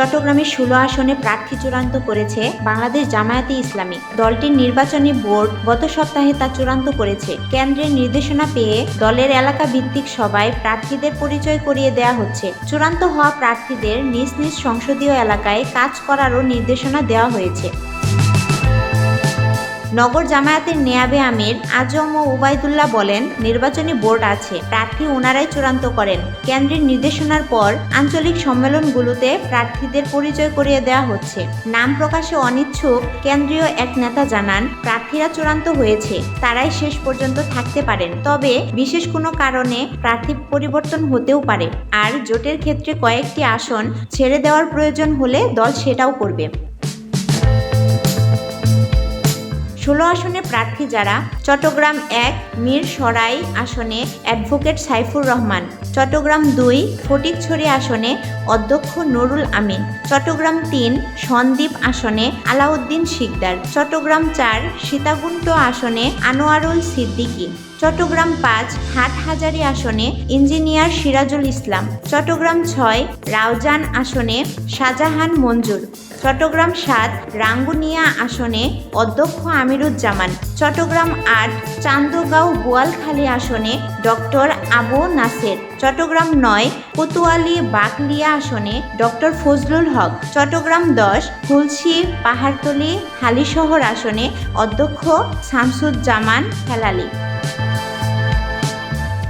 চট্টগ্রামের ষোলো আসনে প্রার্থী চূড়ান্ত করেছে বাংলাদেশ জামায়াতে ইসলামী। দলটির নির্বাচনী বোর্ড গত সপ্তাহে তা চূড়ান্ত করেছে। কেন্দ্রের নির্দেশনা পেয়ে দলের এলাকা ভিত্তিক সভায় প্রার্থীদের পরিচয় করিয়ে দেওয়া হচ্ছে। চূড়ান্ত হওয়া প্রার্থীদের নিজ নিজ সংসদীয় এলাকায় কাজ করারও নির্দেশনা দেওয়া হয়েছে। নগর জামায়াতের নেয়াবে আমির আজম ও উবাইদুল্লাহ বলেন, নির্বাচনী বোর্ড আছে, প্রার্থী ওনারাই চূড়ান্ত করেন। কেন্দ্রের নির্দেশনার পর আঞ্চলিক সম্মেলনগুলোতে প্রার্থীদের পরিচয় করিয়ে দেওয়া হচ্ছে। নাম প্রকাশে অনিচ্ছুক কেন্দ্রীয় এক নেতা জানান, প্রার্থীরা চূড়ান্ত হয়েছে, তারাই শেষ পর্যন্ত থাকতে পারেন। তবে বিশেষ কোনো কারণে প্রার্থী পরিবর্তন হতেও পারে। আর জোটের ক্ষেত্রে কয়েকটি আসন ছেড়ে দেওয়ার প্রয়োজন হলে দল সেটাও করবে। ষোলো আসনে প্রার্থী যারা, চট্টগ্রাম এক, মীর সরাই আসনে অ্যাডভোকেট সাইফুর রহমান, চট্টগ্রাম দুই, ফটিকছড়ি আসনে অধ্যক্ষ নুরুল আমিন, চট্টগ্রাম তিন সন্দ্বীপ আসনে আলাউদ্দিন শিকদার, চট্টগ্রাম চার, সীতাকুণ্ড আসনে আনোয়ারুল সিদ্দিকী। চট্টগ্রাম পাঁচ হাটহাজারী আসনে ইঞ্জিনিয়ার সিরাজুল ইসলাম, চট্টগ্রাম ছয় রাউজান আসনে শাহজাহান মঞ্জুর, চট্টগ্রাম সাত রাঙ্গুনিয়া আসনে অধ্যক্ষ আমিরুজ্জামান, চট্টগ্রাম আট চান্দগাঁও বোয়ালখালী আসনে ডক্টর আবু নাসের, চট্টগ্রাম নয় কোতোয়ালি বাকলিয়া আসনে ডক্টর ফজলুল হক, চট্টগ্রাম দশ ফুলশি পাহাড়তলি হালিশহর আসনে অধ্যক্ষ শামসুজ্জামান হেলালি।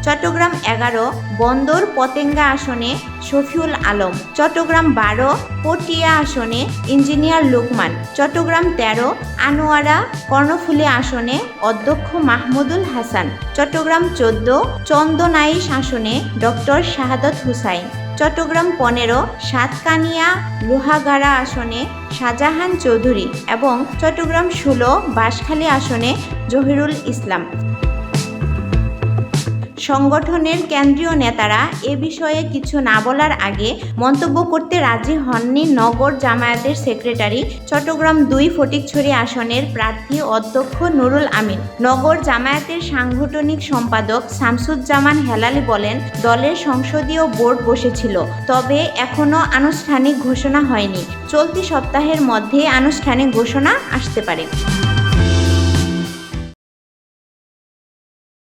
চট্টগ্রাম এগারো, বন্দর পতেঙ্গা আসনে শফিউল আলম, চট্টগ্রাম বারো, পটিয়া আসনে ইঞ্জিনিয়ার লোকমান, চট্টগ্রাম তেরো, আনোয়ারা কর্ণফুলী আসনে অধ্যক্ষ মাহমুদুল হাসান, চট্টগ্রাম চোদ্দ, চন্দনাইশ আসনে ডক্টর শাহাদত হুসাইন, চট্টগ্রাম পনেরো, সাতকানিয়া লোহাগাড়া আসনে শাহজাহান চৌধুরী এবং চট্টগ্রাম ষোলো, বাঁশখালী আসনে জহিরুল ইসলাম। সংগঠনের কেন্দ্রীয় নেতারা এ বিষয়ে কিছু না বলার আগে মন্তব্য করতে রাজি হননি নগর জামায়াতের সেক্রেটারি চট্টগ্রাম দুই ফটিকছড়ি আসনের প্রার্থী অধ্যক্ষ নুরুল আমিন। নগর জামায়াতের সাংগঠনিক সম্পাদক শামসুজ্জামান হেলালি বলেন, দলের সংসদীয় বোর্ড বসেছিল, তবে এখনও আনুষ্ঠানিক ঘোষণা হয়নি। চলতি সপ্তাহের মধ্যে আনুষ্ঠানিক ঘোষণা আসতে পারে।